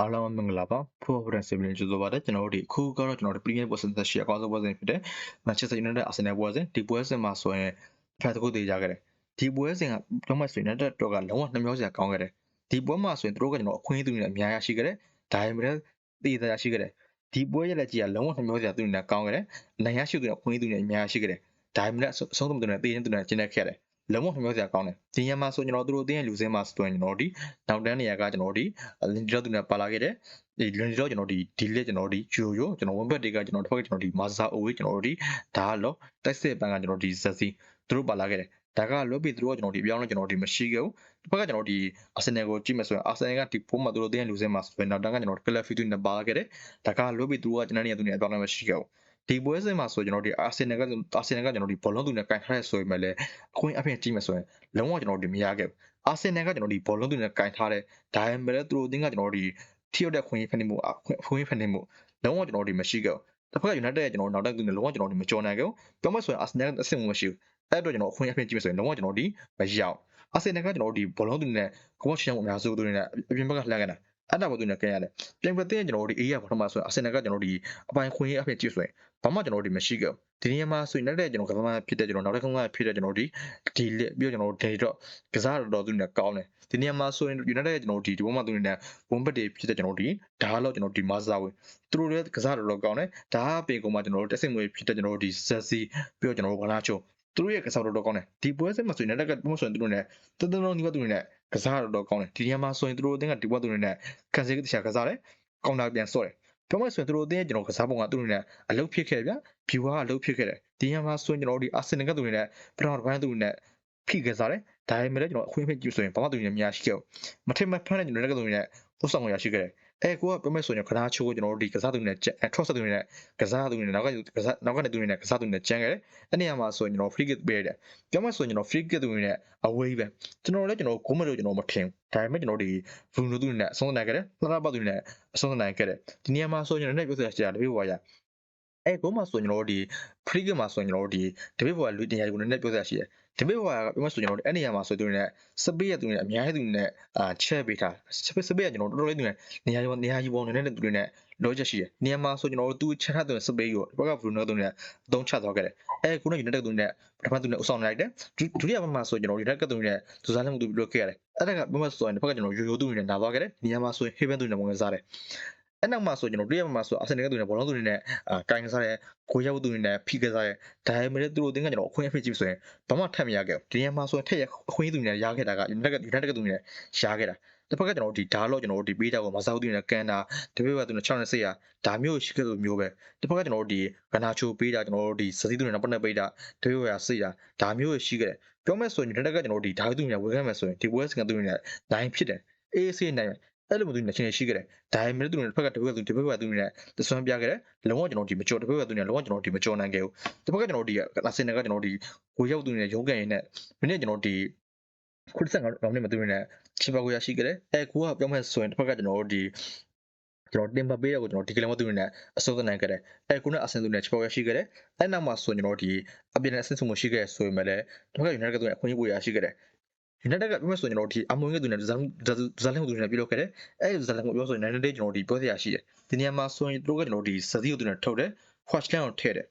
အားလုံးမင်္ဂလာပါဖိုးဖရန်စီဗလင်ကျိုးဆိုပါတယ်ကျွန်တော်တို့ဒီအခုကတော့ကျွန်တော်တို့ Premier ပွဲစဉ်သက်ရှိအကောင်းဆုံးပွဲစဉ်ဖြစ်တဲ့ Manchester United Arsenal ပွဲစဉ်ဒီပွဲစဉ်မှာဆိုရင်ဖတ်တခုသေးကြခဲ့တယ်ဒီပွဲစဉ်ကတော့မှဆိုရင် United တော့ကလုံးဝနှမျောစရာကောင်းခဲ့တယ်ဒီပွဲမှာဆိုရင်တို့ကကျွန်တော်အခွင့်အရေးသူတွေအများကြီးရှိခဲ့တယ်ဒါပေမဲ့တည်သားရှိခဲ့တယ်ဒီပွဲရလက်ကြီးကလုံးဝနှမျောစရာသူတွေနဲ့ကောင်းခဲ့တယ်နိုင်ရရှိသူတွေအခွင့်အရေးသူတွေအများကြီးရှိခဲ့တယ်ဒါပေမဲ့အဆုံးသတ်သူတွေတည်ရင်သူတွေကျင်းနေခဲ့တယ် လုံးဝနှမျောစရာကောင်းတယ်ဒီညမှာဆိုကျွန်တော်တို့တင်းရဲ့လူစင်းမှာဆိုရင်ကျွန်တော်ဒီနောက်တန်းနေရာကကျွန်တော်ဒီလင်ဂျီတော့သူနဲ့ပါလာခဲ့တယ်ဒီလင်ဂျီတော့ကျွန်တော်ဒီဒီလက်ကျွန်တော်ဒီဂျိုယိုကျွန်တော်ဝန်ဘက်တွေကကျွန်တော်တစ်ဖက်ကကျွန်တော်ဒီမာဇာအိုဝေးကျွန်တော်ဒီဒါကတော့တိုက်စစ်ပန်းကကျွန်တော်ဒီဇက်စီသူတို့ပါလာခဲ့တယ်ဒါကလွတ်ပြီးသူတို့ကကျွန်တော်ဒီပြောင်းလို့ကျွန်တော်ဒီမရှိခဲ့ဘူးတစ်ဖက်ကကျွန်တော်ဒီအာဆင်နယ်ကိုကြည့်မယ်ဆိုရင်အာဆင်နယ်ကဒီပုံမှာသူတို့တင်းရဲ့လူစင်းမှာဆိုရင်နောက်တန်းကကျွန်တော်ကလပ်ဖီတူနဲ့ပါလာခဲ့တယ်ဒါကလွတ်ပြီးသူတို့ကကျွန်တော်နေရာသူနေရာပြောင်းလို့မရှိခဲ့ဘူး ဒီပွဲစဉ်မှာဆိုကျွန်တော်ဒီအာဆင်နယ်ကအာဆင်နယ်ကကျွန်တော်ဒီဘောလုံးသူနဲ့ကန်ထားရဲဆိုရင်လည်းအခွင့်အပြင်ကြည့်မယ်ဆိုရင်လုံးဝကျွန်တော်ဒီမရခဲ့ဘူးအာဆင်နယ်ကကျွန်တော်ဒီဘောလုံးသူနဲ့ကန်ထားတဲ့ဒါပေမဲ့သူတို့တင်းကကျွန်တော်ဒီထိရောက်တဲ့ခွင့်ဖန်နေမှုခွင့်ဖန်နေမှုလုံးဝကျွန်တော်ဒီမရှိခဲ့ဘူးတစ်ဖက်က United ရဲ့ကျွန်တော်နောက်တက်သူနဲ့လုံးဝကျွန်တော်ဒီမကြော်နိုင်ခဲ့ဘူးပြောမှဆိုရင် Arsenal အဆင့်မရှိဘူးအဲ့တော့ကျွန်တော်အခွင့်အပြင်ကြည့်မယ်ဆိုရင်လုံးဝကျွန်တော်ဒီမရအောင် Arsenal ကကျွန်တော်ဒီဘောလုံးသူနဲ့ကောင်းချင်မှုအများစုသူတွေနဲ့အပြင်ဘက်ကလှမ်းခဲ့တာ အဲ့ဒါကိုသူနဲ့ကဲရတယ်ပြန်ပြတဲ့ကျွန်တော်တို့ဒီ A ရပထမဆိုရင် Arsenal ကကျွန်တော်ဒီအပိုင်းခွင့်အဖြစ်ကြည့်ဆိုရင်ဘာမှကျွန်တော်တို့ဒီမရှိခဲ့ဘူးဒီနေရာမှာဆိုရင်လည်းကျွန်တော်ကစားမဖြစ်တဲ့ကျွန်တော်နောက်တစ်ခါမှဖြစ်တဲ့ကျွန်တော်ဒီဒီလက်ပြီးတော့ကျွန်တော်ဒေတော့ကစားတော်သူနဲ့ကောင်းတယ်ဒီနေရာမှာဆိုရင် United ရဲ့ကျွန်တော်ဒီဒီဘုံမှာသူနဲ့ဝန်ဘတ်တွေဖြစ်တဲ့ကျွန်တော်ဒီဒါတော့ကျွန်တော်ဒီမာဇာဝင်သူတို့လည်းကစားတော်တော်ကောင်းတယ်ဒါအပြင်ကောင်မှာကျွန်တော်တို့တက်စစ်မွေဖြစ်တဲ့ကျွန်တော်တို့ဒီဇက်စီပြီးတော့ကျွန်တော်တို့ဘာလာချို သူတို့ရဲ့ကစားတော်တော်ကောင်းတယ်ဒီပွဲစဉ်မှာဆိုရင်လည်းကပုံဆိုရင်သူတို့နဲ့တသလုံးဒီဘက်သူတွေနဲ့ကစားတော်တော်ကောင်းတယ်ဒီနေရာမှာဆိုရင်သူတို့အသင်းကဒီဘက်သူတွေနဲ့ကန်စီကတခြားကစားတယ်ကောင်တာပြန်ဆော့တယ်ပြောမှဆိုရင်သူတို့အသင်းကျွန်တော်ကစားပုံကသူတို့နဲ့အလုပ်ဖြစ်ခဲ့ဗျာ viewer ကအလုပ်ဖြစ်ခဲ့တယ်ဒီညမှာဆိုရင်ကျွန်တော်တို့ဒီ Arsenal ကသူတွေနဲ့ပထမတစ်ပိုင်းသူတွေနဲ့ဖိခဲ့စားတယ်ဒါပေမဲ့လည်းကျွန်တော်အခွင့်အရေးကြည့်ဆိုရင်ဘာမှသူတွေနဲ့များရှိခဲ့ဘူးမထင်မှတ်ဖမ်းတဲ့ကျွန်တော်လည်းကသူတွေနဲ့ဥဆောင်ရရှိခဲ့တယ် အဲကိုကပြောမဲ့ဆိုရင်ခဏချိုးကိုကျွန်တော်တို့ဒီကစားသူတွေနဲ့ trust သူတွေနဲ့ကစားသူတွေနဲ့နောက်ကကစားနောက်ကနေသူတွေနဲ့ကစားသူတွေနဲ့ကျန်ခဲ့တယ်အဲ့နေရာမှာဆိုရင်ကျွန်တော် free kick ပေးတယ်ပြောမဲ့ဆိုရင်ကျွန်တော် free kick သူတွေနဲ့ away ပဲကျွန်တော်လည်းကျွန်တော်ဂိုးမလို့ကျွန်တော်မထင်ဒါပေမဲ့ကျွန်တော်ဒီ Bruno သူတွေနဲ့အဆုံးနိုင်ခဲ့တယ်လှလှပတ်သူတွေနဲ့အဆုံးနိုင်ခဲ့တယ်ဒီနေရာမှာဆိုရင်ကျွန်တော်လည်းပြောစရာရှိတာတပည့်ပေါ်ရ အဲကိုမှဆိုရင်ကျွန်တော်တို့ဒီ free kick မှာဆိုရင်ကျွန်တော်တို့ဒီတပည့်ပေါ်ကလူတင်ရကိုလည်းပြောစရာရှိတယ်ဒီမေးဟိုကပြောမှဆိုကျွန်တော်တို့အဲ့နေရာမှာဆိုသူတွေနဲ့စပေးရသူတွေနဲ့အများကြီးသူတွေနဲ့အာချက်ပေးထားစပေးစပေးရကျွန်တော်တို့တော်တော်လေးသူတွေနေရာနေရာကြီးပေါ်နေတဲ့သူတွေနဲ့လောချက်ရှိတယ်နေရာမှာဆိုကျွန်တော်တို့သူချက်ထားတဲ့စပေးကိုဘက်ကဘရူနိုသူတွေနဲ့အသုံးချသွားခဲ့တယ်အဲခုနက United သူတွေနဲ့ပထမသူတွေနဲ့အဆောင်လိုက်တယ်ဒုတိယဘက်မှာဆိုကျွန်တော် United သူတွေနဲ့သူစားလက်မှုသူပြုလုပ်ခဲ့ရတယ်အဲ့ဒါကဘက်မှာဆိုရင်ဘက်ကကျွန်တော်ရိုးရိုးသူတွေနဲ့နာသွားခဲ့တယ်နေရာမှာဆိုရင် Haven သူတွေနဲ့ဝင်စားတယ် အဲ့နောက်မှာဆိုကျွန်တော်တွေ့ရမှာဆိုအာဆင်နယ်ကသူတွေနဲ့ဘောလုံးသူတွေနဲ့အာကိုင်းစားတဲ့ကိုရောက်သူတွေနဲ့ဖိကစားတဲ့ဒါပေမဲ့သူတို့အသင်းကကျွန်တော်အခွင့်အရေးကြည့်ဆိုရင်ဘာမှထပ်မရခဲ့ဘူးဒီနေရာမှာဆိုရင်ထက်ရအခွင့်အရေးသူတွေနဲ့ရခဲ့တာက United က United ကသူတွေနဲ့ရခဲ့တာတစ်ဖက်ကကျွန်တော်ဒီဒါတော့ကျွန်တော်တို့ဒီပေးတာကိုမဆောက်သူနဲ့ကန်တာတပည့်ကသူနဲ့6နဲ့600ဒါမျိုးရှိခဲ့လို့မျိုးပဲတစ်ဖက်ကကျွန်တော်တို့ဒီကနာချိုပေးတာကျွန်တော်တို့ဒီစသီးသူနဲ့ပတ်သက်ပေးတာတပည့်ကစိတ်တာဒါမျိုးရှိခဲ့တယ်ပြောမဲ့ဆိုရင် United ကကျွန်တော်တို့ဒီဒါသူနဲ့ဝေခဲ့မယ်ဆိုရင်ဒီ West ကသူတွေနဲ့နိုင်ဖြစ်တယ်အေးအေးဆေးနိုင် အဲ့လိုမျိုးသူနေချင်းရှိခဲ့တယ်ဒါပေမဲ့သူတို့တစ်ဖက်ကတစ်ဖက်ကသူတစ်ဖက်ကသူနဲ့တဆွမ်းပြခဲ့တယ်လုံးဝကျွန်တော်ဒီမကြော်တစ်ဖက်ကသူနဲ့လုံးဝကျွန်တော်ဒီမကြော်နိုင်ခဲ့ဘူးတစ်ဖက်ကကျွန်တော်ဒီအစင်ကကျွန်တော်ဒီကိုရောက်သူနဲ့ရုံးကန်ရင်နဲ့မိနစ်ကျွန်တော်ဒီ95ရောင်းနေမသူနဲ့ချီပါကိုရရှိခဲ့တယ်အဲကိုကပြောမဲ့ဆိုရင်တစ်ဖက်ကကျွန်တော်ဒီကျွန်တော်တင်ပပေးရကိုကျွန်တော်ဒီကလမသူတွေနဲ့အစိုးရနိုင်ခဲ့တယ်အဲကိုနဲ့အဆင်သူနဲ့ချပေါ်ရရှိခဲ့တယ်အဲနောက်မှာဆိုကျွန်တော်ဒီအပြင်နဲ့အဆင်စုမှုရှိခဲ့ဆိုရင်လည်းတစ်ဖက်က United ကသူနဲ့အခွင့်အရေးပိုရရှိခဲ့တယ် United ကပြောဆိုရင်ကျွန်တော်ဒီအမွန်ကသူနဲ့ဇာဇာလန်သူနဲ့ပြုလုပ်ခဲ့တယ်အဲဇာလန်ကိုပြောဆိုရင် United ကျွန်တော်ဒီပြောစရာရှိတယ်ဒီနေရာမှာဆိုရင်တို့ကကျွန်တော်ဒီစသီးသူနဲ့ထုတ်တယ် Watchland ကိုထည့်တယ်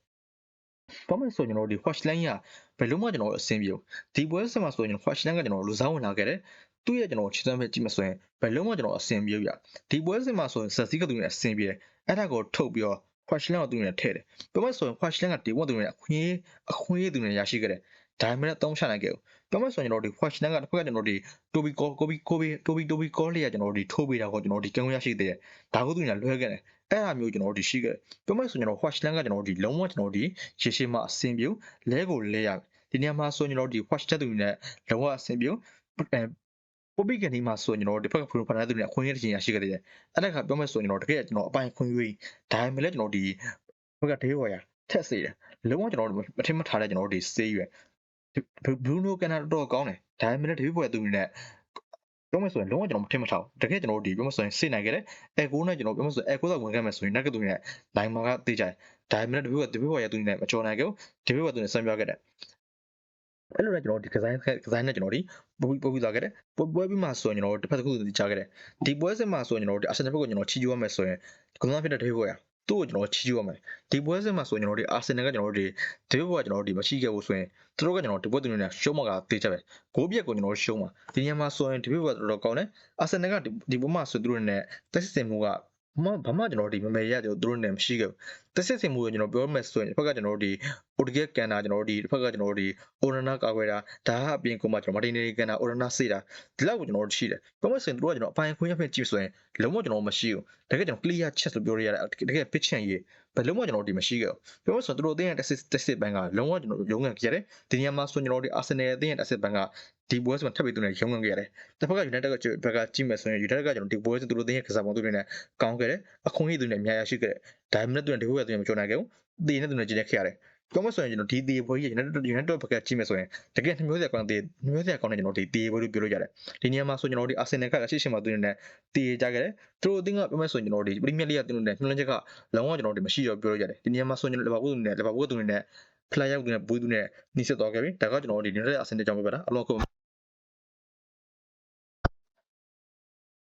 ဘာမှဆိုကျွန်တော်ဒီ Watchland ကဘယ်လို့မှကျွန်တော်အဆင်ပြေဘူးဒီပွဲစမှာဆိုရင် Watchland ကကျွန်တော်လူစားဝင်လာခဲ့တယ်သူ့ရဲ့ကျွန်တော်ချစ်စမ်းပဲကြည့်မဆိုရင်ဘယ်လုံးမှကျွန်တော်အဆင်ပြေဘူးရဒီပွဲစဉ်မှာဆိုရင်ဇက်စီကသူနဲ့အဆင်ပြေတယ်အဲ့ဒါကိုထုတ်ပြီးတော့ Watchland ကိုသူနဲ့ထည့်တယ်ပြောမှဆိုရင် Watchland ကဒီဝတ်သူနဲ့အခွင့်အခွင့်အရေးသူနဲ့ရရှိခဲ့တယ် ဒါမှမဟုတ်သုံးချနိုင်ခဲ့ဘူးပြောမှဆိုရင်ကျွန်တော်ဒီ question ကတစ်ခါကျွန်တော်ဒီ Toby Kobe Kobe Toby Toby call လေးကကျွန်တော်ဒီထိုးပေးတာကိုကျွန်တော်ဒီကံရရှိသေးတယ်ဒါကိုသူညာလွှဲခဲ့တယ်အဲ့အမျိုးကျွန်တော်ဒီရှိခဲ့ပြောမှဆိုကျွန်တော် question ကကျွန်တော်ဒီလုံးဝကျွန်တော်ဒီရေရှည်မှအဆင်ပြေလဲကိုလဲရဒီနေရာမှာဆိုကျွန်တော်ဒီ question သူနဲ့လုံးဝအဆင်ပြေပိုပိကနေမှာဆိုရင်ကျွန်တော်ဒီဘက်ကဖူဖန်တဲ့သူတွေအခွင့်အရေးတစ်ချိန်ရရှိခဲ့တယ်အဲ့ဒါကပြောမယ်ဆိုရင်ကျွန်တော်တကယ်ကျွန်တော်အပိုင်းခွင့်ရေးဒါမှမဟုတ်ကျွန်တော်ဒီဘက်ကဒေးဝါရထက်စေတယ်လုံးဝကျွန်တော်မထင်မထားတဲ့ကျွန်တော်ဒီစေးရွယ် ဘရူနိုကန်နာတော့ကောင်းတယ်ဒါပေမဲ့တပည့်ပွဲသူတွေနဲ့ပြောမယ်ဆိုရင်လုံးဝကျွန်တော်မထင်မထားဘူးတကယ်ကျွန်တော်ဒီပြောမယ်ဆိုရင်စိတ်နိုင်ခဲ့တယ်အဲကိုနဲ့ကျွန်တော်ပြောမယ်ဆိုရင်အဲကိုသာဝင်ခဲ့မယ်ဆိုရင်နောက်ကသူတွေနဲ့နိုင်မှာကသိကြတယ်ဒါပေမဲ့တပည့်ပွဲတပည့်ပွဲရသူတွေနဲ့မကြော်နိုင်ခဲ့ဘူးတပည့်ပွဲသူတွေဆံပြခဲ့တယ်အဲ့လိုနဲ့ကျွန်တော်ဒီကစားကစားနဲ့ကျွန်တော်ဒီပို့ပြီးပို့ပြီးသွားခဲ့တယ်ပွဲပွဲပြီးမှဆိုရင်ကျွန်တော်တစ်ဖက်တစ်ခုစီကြားခဲ့တယ်ဒီပွဲစစ်မှာဆိုရင်ကျွန်တော်ဒီအာဆင်နယ်ဘက်ကိုကျွန်တော်ချီးကျူးရမယ်ဆိုရင်ကွန်ဆာဖြစ်တဲ့ဒေးဘောရ သူ့ကိုကျွန်တော်ချီးကျူးရမယ်ဒီပွဲစစ်မှာဆိုရင်ကျွန်တော်ဒီအာဆင်နယ်ကကျွန်တော်ဒီဒေးဘောကကျွန်တော်ဒီမရှိခဲ့ဘူးဆိုရင်သူတို့ကကျွန်တော်ဒီပွဲသူတွေနဲ့ရှုံးမကတေးချက်ပဲဂိုးပြက်ကိုကျွန်တော်ရှုံးမှာဒီညမှာဆိုရင်ဒီဘက်ကတော်တော်ကောင်းတယ်အာဆင်နယ်ကဒီပွဲမှာဆိုသူတို့နဲ့တက်စစ်စင်မှုကမဘာမှကျွန်တော်ဒီမမေရတဲ့သူတို့နဲ့မရှိခဲ့ဘူးတက်စစ်စင်မှုကိုကျွန်တော်ပြောမယ်ဆိုရင်တစ်ဖက်ကကျွန်တော်ဒီအိုတကက်ကန်တာကျွန်တော်တို့ဒီတစ်ဖက်ကကျွန်တော်တို့ဒီအိုရနာကာကွယ်တာဒါကအပြင်ကိုမှကျွန်တော်မတင်နေကန်တာအိုရနာစေးတာဒီလောက်ကိုကျွန်တော်တို့ရှိတယ်ပြောမယ်ဆိုရင်တို့ကကျွန်တော်အပိုင်းခွင့်ရဖြစ်ကြည့်ဆိုရင်လုံးဝကျွန်တော်မရှိဘူးတကယ်ကျွန်တော် clear check လို့ပြောရရတယ်တကယ် pitch ချန်ရေးဘယ်လုံးဝကျွန်တော်ဒီမရှိခဲ့ဘူးပြောမယ်ဆိုရင်တို့အသင်းရဲ့ test test ဘန်ကလုံးဝကျွန်တော်ရုံးကန်ကြရတယ်ဒီနေရာမှာဆိုကျွန်တော်တို့ Arsenal အသင်းရဲ့ test ဘန်ကဒီပွဲဆိုမှထပ်ပြီးသူနဲ့ရုံးကန်ကြရတယ်တစ်ဖက်က United ကဘက်ကကြည့်မယ်ဆိုရင် United ကကျွန်တော်ဒီပွဲဆိုသူတို့အသင်းရဲ့ကစားပုံသူတွေနဲ့ကောင်းခဲ့တယ်အခွင့်အရေးသူတွေနဲ့အများကြီးရှိခဲ့တယ် ဒါပေမဲ့သူတွေဒီဘက်ကသူတွေမကြုံနိုင်ခဲ့ဘူးဒီနဲ့သူတွေကျင်းနေခဲ့ရတယ်ပြောမဆိုရင်ကျွန်တော်ဒီတေဘွေးကြီး United United ဘက်ကကြည့်မယ်ဆိုရင်တကယ်နှမျိုးစရာကောင်းတဲ့နှမျိုးစရာကောင်းတဲ့ကျွန်တော်ဒီတေဘွေးလို့ပြောလို့ရတယ်ဒီနေရာမှာဆိုကျွန်တော်ဒီ Arsenal ကအရှိရှိမှသူနေနဲ့တေကြခဲ့တယ်သူတို့အသင်းကပြောမဆိုရင်ကျွန်တော်ဒီ Premier League ကသူတို့နဲ့နှလုံးချက်ကလုံးဝကျွန်တော်ဒီမရှိတော့ပြောလို့ရတယ်ဒီနေရာမှာဆိုရင်ကျွန်တော် Liverpool နဲ့ Liverpool သူနေနဲ့ player သူနဲ့ဘွေးသူနဲ့နှိစက်သွားခဲ့ပြီဒါကကျွန်တော်ဒီ United Arsenal ကြောင့်ပဲပဲလားအလောက